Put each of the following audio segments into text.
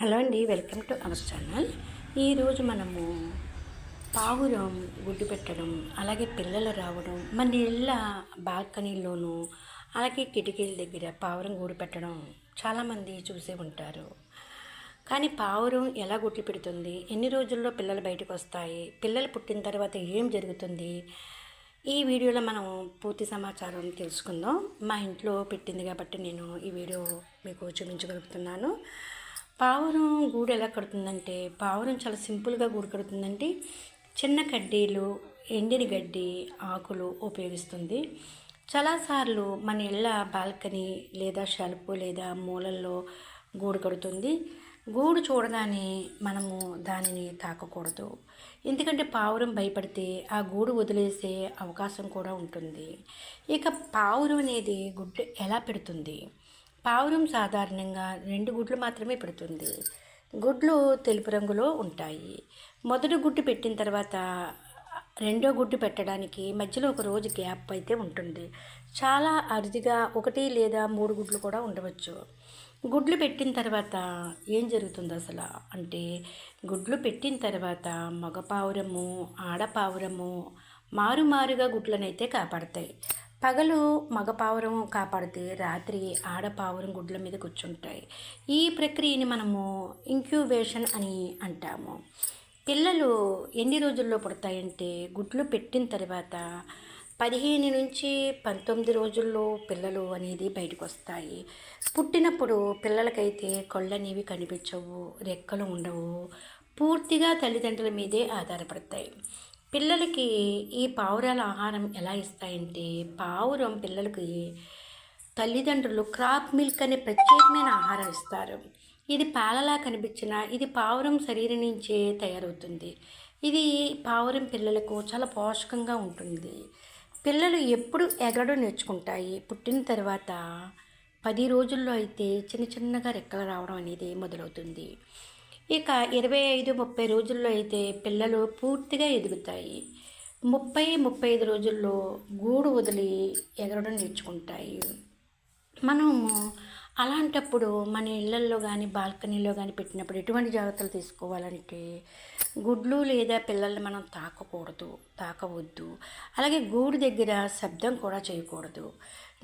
Hello అండి welcome to our channel. ఈరోజు మనము పావురం గుడ్డు పెట్టడం అలాగే పిల్లలు రావడం మన ఇళ్ళ బాల్కనీలోనూ అలాగే కిటికీల దగ్గర పావురం గూడు పెట్టడం చాలామంది చూసే ఉంటారు. కానీ పావురం ఎలా గుడ్లు పెడుతుంది ఎన్ని రోజుల్లో పిల్లలు బయటకు వస్తాయి పిల్లలు పుట్టిన తర్వాత ఏం జరుగుతుంది ఈ వీడియోలో మనం పూర్తి సమాచారం తెలుసుకుందాం. మా ఇంట్లో పెట్టింది కాబట్టి నేను ఈ వీడియో మీకు చూపించగలుగుతున్నాను. పావురం గూడు ఎలా కడుతుందంటే పావురం చాలా సింపుల్గా గూడు కడుతుందంటే చిన్న కడ్డీలు ఎండిన గడ్డి ఆకులు ఉపయోగిస్తుంది. చాలాసార్లు మన ఇళ్ళ బాల్కనీ లేదా షెల్ఫ్ లేదా మూలల్లో గూడు కడుతుంది. గూడు చూడగానే మనము దానిని తాకకూడదు. ఎందుకంటే పావురం భయపడితే ఆ గూడు వదిలేసే అవకాశం కూడా ఉంటుంది. ఇక పావురం అనేది గుడ్డు ఎలా పెడుతుంది? పావురం సాధారణంగా రెండు గుడ్లు మాత్రమే పెడుతుంది. గుడ్లు తెలుపు రంగులో ఉంటాయి. మొదటి గుడ్డు పెట్టిన తర్వాత రెండో గుడ్డు పెట్టడానికి మధ్యలో ఒక రోజు గ్యాప్ అయితే ఉంటుంది. చాలా అరుదుగా ఒకటి లేదా మూడు గుడ్లు కూడా ఉండవచ్చు. గుడ్లు పెట్టిన తర్వాత ఏం జరుగుతుంది అసలు? అంటే గుడ్లు పెట్టిన తర్వాత మగ పావురము ఆడపావురము మారుమారుగా గుడ్లనైతే కాపాడతాయి. పగలు మగపావురం కాపాడితే రాత్రి ఆడపావురం గుడ్ల మీద కూర్చుంటాయి. ఈ ప్రక్రియని మనము ఇంక్యుబేషన్ అని అంటాము. పిల్లలు ఎన్ని రోజుల్లో పుడతాయంటే గుడ్లు పెట్టిన తర్వాత పదిహేను నుంచి పంతొమ్మిది రోజుల్లో పిల్లలు అనేది బయటకు వస్తాయి పుట్టినప్పుడు పిల్లలకైతే కళ్ళనేవి కనిపించవు రెక్కలు ఉండవు పూర్తిగా తల్లిదండ్రుల మీదే ఆధారపడతాయి. పిల్లలకి ఈ పావురాల ఆహారం ఎలా ఇస్తాయంటే పావురం పిల్లలకి తల్లిదండ్రులు క్రాప్ మిల్క్ అనే ప్రత్యేకమైన ఆహారం ఇస్తారు. ఇది పాలలా కనిపించిన ఇది పావురం శరీరం నుంచే తయారవుతుంది. ఇది పావురం పిల్లలకు చాలా పోషకంగా ఉంటుంది. పిల్లలు ఎప్పుడు ఎగరడం నేర్చుకుంటాయి. పుట్టిన తర్వాత పది రోజుల్లో అయితే చిన్న చిన్నగా రెక్కలు రావడం అనేది మొదలవుతుంది. ఇక ఇరవై ఐదు ముప్పై రోజుల్లో అయితే పిల్లలు పూర్తిగా ఎదుగుతాయి. ముప్పై ముప్పై ఐదు రోజుల్లో గూడు వదిలి ఎగరడం నేర్చుకుంటాయి. మనము అలాంటప్పుడు మన ఇళ్ళల్లో కానీ బాల్కనీలో కానీ పెట్టినప్పుడు ఎటువంటి జాగ్రత్తలు తీసుకోవాలంటే గుడ్లు లేదా పిల్లల్ని మనం తాకకూడదు తాకవద్దు. అలాగే గూడు దగ్గర శబ్దం కూడా చేయకూడదు.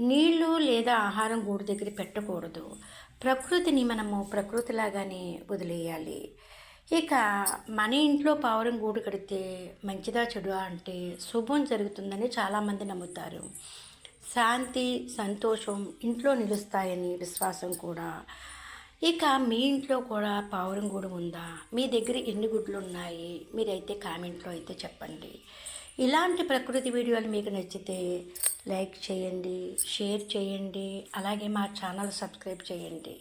నీళ్ళు లేదా ఆహారం గూడు దగ్గర పెట్టకూడదు. ప్రకృతిని మనము ప్రకృతిలాగానే వదిలేయాలి. ఇక మన ఇంట్లో పావురం గూడు కడితే మంచిదా చెడు అంటే శుభం జరుగుతుందని చాలామంది నమ్ముతారు. శాంతి సంతోషం ఇంట్లో నిలుస్తాయని విశ్వాసం కూడా. ఇక మీ ఇంట్లో కూడా పావురం గూడు ఉందా? మీ దగ్గర ఎన్ని గుడ్లు ఉన్నాయి? మీరైతే కామెంట్లో అయితే చెప్పండి. ఇలాంటి ప్రకృతి వీడియోలు మీకు నచ్చితే లైక్ చేయండి షేర్ చేయండి అలాగే మా ఛానల్ సబ్స్క్రైబ్ చేయండి.